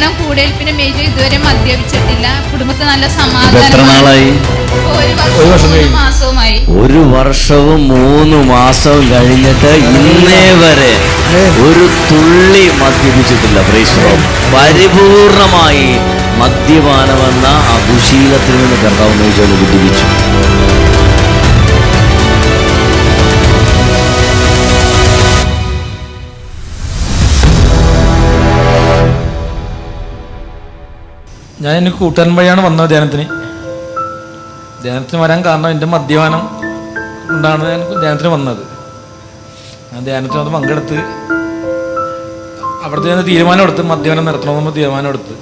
ധ്യാനം കൂടേൽപ്പിന് മേജ് ഇതുവരെ മദ്യപിച്ചിട്ടില്ല. കുടുംബത്തിൽ നല്ല സമാധാനം ഒരു വർഷം മാസവുമായി. ഒരു വർഷവും മൂന്ന് മാസവും കഴിഞ്ഞിട്ട് ഇന്നേ വരെ ഒരു തുള്ളി മദ്യപിച്ചിട്ടില്ല പ്രേക്ഷകം പരിപൂർണമായി മദ്യപാനമെന്ന ആ ദുശീലത്തിൽ നിന്ന് കർത്താവ് മേജോനെ ഞാൻ എനിക്ക് കൂട്ടാൻ വഴിയാണ് വന്നത് ധ്യാനത്തിന്. ധ്യാനത്തിന് വരാൻ കാരണം എന്റെ മദ്യപാനം കൊണ്ടാണ് ഞാൻ ധ്യാനത്തിന് വന്നത്. ഞാൻ ധ്യാനത്തിന് വന്ന് പങ്കെടുത്ത് അവിടുത്തെ ഞാൻ തീരുമാനം എടുത്ത് മദ്യപാനം നിർത്തണമെന്ന് തീരുമാനം എടുത്ത്.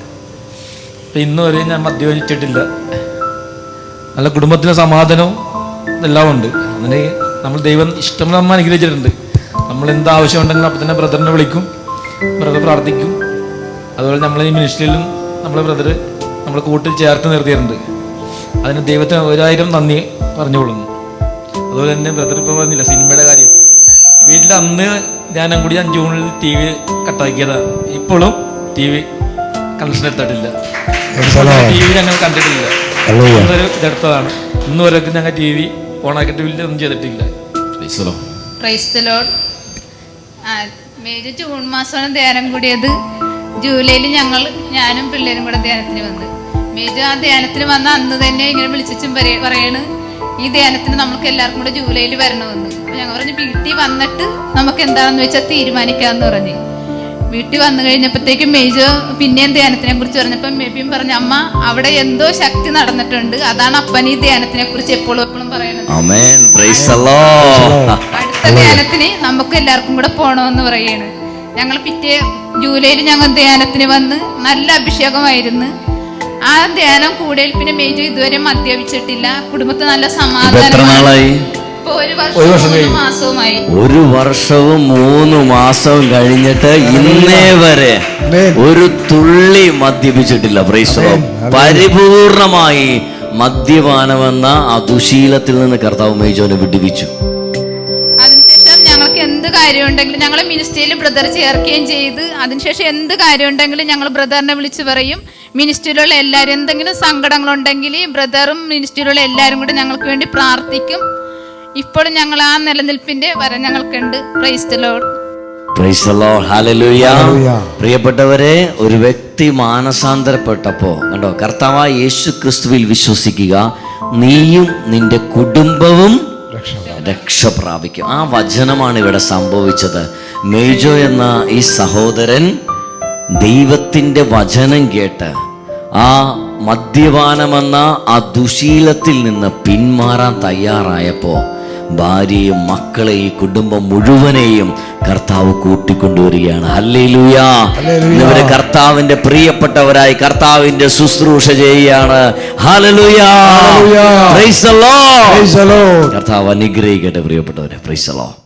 അപ്പം ഇന്ന് വരെ ഞാൻ മദ്യപിച്ചിട്ടില്ല നല്ല കുടുംബത്തിന് സമാധാനവും എല്ലാം ഉണ്ട്. അങ്ങനെ നമ്മൾ ദൈവം ഇഷ്ടം നമ്മൾ അനുഗ്രഹിച്ചിട്ടുണ്ട്. നമ്മൾ എന്ത് ആവശ്യമുണ്ടെങ്കിലും അപ്പം തന്നെ ബ്രദറിനെ വിളിക്കും. ബ്രദർ പ്രാർത്ഥിക്കും. അതുപോലെ നമ്മൾ ഈ മിനിസ്ട്രിയിലും നമ്മളെ ബ്രദർ നമ്മളെ കൂട്ടിൽ ചേർത്ത് നിർത്തിയിട്ടുണ്ട്. അതിന് ദൈവത്തിന് ഒരായിരം നന്ദി പറഞ്ഞുകൊള്ളുന്നു. അതുപോലെ തന്നെ ബ്രദർ ഇപ്പോൾ പറഞ്ഞില്ല സിനിമയുടെ കാര്യം. വീട്ടിൽ അന്ന് ധ്യാനം കൂടി അഞ്ചു ജൂണിൽ ടി വി കട്ടാക്കിയതാണ് ഇപ്പോഴും ടി വി കണക്ഷൻ എടുത്തിട്ടില്ല ടി വി ഞങ്ങൾ കണ്ടിട്ടില്ല. അന്നൊരു ഇതെടുത്തതാണ്. ഇന്ന് വരെയൊക്കെ ഞങ്ങൾ ടി വി ഓണാക്കിയിട്ട് ഒന്നും ചെയ്തിട്ടില്ല. മേജർ ജൂൺ മാസമാണ് ധ്യാനം കൂടിയത്. ജൂലൈയിൽ ഞങ്ങൾ ഞാനും പിള്ളേരും കൂടെ ധ്യാനത്തിന് വന്ന്. മേജു ആ ധ്യാനത്തിന് വന്ന അന്ന് തന്നെ ഇങ്ങനെ വിളിച്ചും പറയണ് ഈ ധ്യാനത്തിന് നമുക്ക് എല്ലാവർക്കും കൂടെ ജൂലൈയിൽ വരണമെന്ന്. അപ്പൊ ഞങ്ങൾ പറഞ്ഞു വീട്ടിൽ വന്നിട്ട് നമുക്ക് എന്താണെന്ന് വെച്ചാൽ തീരുമാനിക്കാന്ന് പറഞ്ഞു. വീട്ടിൽ വന്നു കഴിഞ്ഞപ്പോഴത്തേക്കും മേജു പിന്നെയും ധ്യാനത്തിനെ കുറിച്ച് പറഞ്ഞപ്പോൾ മേബിയും പറഞ്ഞു അമ്മ അവിടെ എന്തോ ശക്തി നടന്നിട്ടുണ്ട്. അതാണ് അപ്പൻ ഈ ധ്യാനത്തിനെ കുറിച്ച് എപ്പോഴും എപ്പോഴും പറയണത്. അടുത്ത ധ്യാനത്തിന് നമുക്ക് എല്ലാവർക്കും കൂടെ പോണമെന്ന് പറയാണ്. ഞങ്ങൾ പിറ്റേ ജൂലൈയിൽ ഞങ്ങൾ ധ്യാനത്തിന് വന്ന് നല്ല അഭിഷേകമായിരുന്നു. ആ ധ്യാനം കൂടെൽപ്പിന് മേജു ഇതുവരെ മദ്യപിച്ചിട്ടില്ല. കുടുംബത്തിൽ നല്ല സമാധാനമായി ഒരു വർഷം മൂന്ന് മാസവുമായി. ഒരു വർഷവും മൂന്ന് മാസവും കഴിഞ്ഞിട്ട് ഇന്നേ വരെ ഒരു തുള്ളി മദ്യപിച്ചിട്ടില്ല പ്രൈസോ പരിപൂർണമായി മദ്യപാനമെന്ന ആ ദുശീലത്തിൽ നിന്ന് കർത്താവ് മേജോനെ വിടുവിച്ചു. അതിനുശേഷം ഞങ്ങൾക്ക് എന്ത് കാര്യമുണ്ടെങ്കിലും ഞങ്ങൾ മിനിസ്റ്ററിയിൽ ബ്രദർ ചേർക്കുകയും ചെയ്ത് അതിനുശേഷം എന്ത് കാര്യമുണ്ടെങ്കിലും ഞങ്ങൾ ബ്രദറിനെ വിളിച്ച് പറയും. മിനിസ്റ്ററിയിലുള്ള എല്ലാവരും എന്തെങ്കിലും സങ്കടങ്ങളുണ്ടെങ്കിൽ ബ്രദറും മിനിസ്റ്ററിയിലുള്ള എല്ലാവരും കൂടി ഞങ്ങൾക്ക് വേണ്ടി പ്രാർത്ഥിക്കും. ഇപ്പോഴും ഞങ്ങൾ ആ നിലനിൽപ്പിന്റെ വര ഞങ്ങൾക്കുണ്ട്. പ്രിയപ്പെട്ടവരെ ഒരു വ്യക്തി മാനസാന്തരപ്പെട്ടപ്പോ കണ്ടോ കർത്താവ് യേശു ക്രിസ്തുവിൽ വിശ്വസിക്കുക നീയും നിന്റെ കുടുംബവും രക്ഷ പ്രാപിക്കും. ആ വചനമാണ് ഇവിടെ സംഭവിച്ചത്. മേജോ എന്ന ഈ സഹോദരൻ ദൈവത്തിന്റെ വചനം കേട്ട് ആ മദ്യപാനമെന്ന ആ ദുശീലത്തിൽ നിന്ന് പിന്മാറാൻ തയ്യാറായപ്പോൾ ഭാര്യയും മക്കളെയും കുടുംബം മുഴുവനെയും കർത്താവ് കൂട്ടിക്കൊണ്ടുവരികയാണ്. ഹല്ലേലൂയാ. ഇവർ കർത്താവിന്റെ പ്രിയപ്പെട്ടവരായി കർത്താവിന്റെ ശുശ്രൂഷ ചെയ്യുകയാണ്. കർത്താവ് അനുഗ്രഹിക്കട്ടെ പ്രിയപ്പെട്ടവരെ. പ്രൈസലോ the Lord.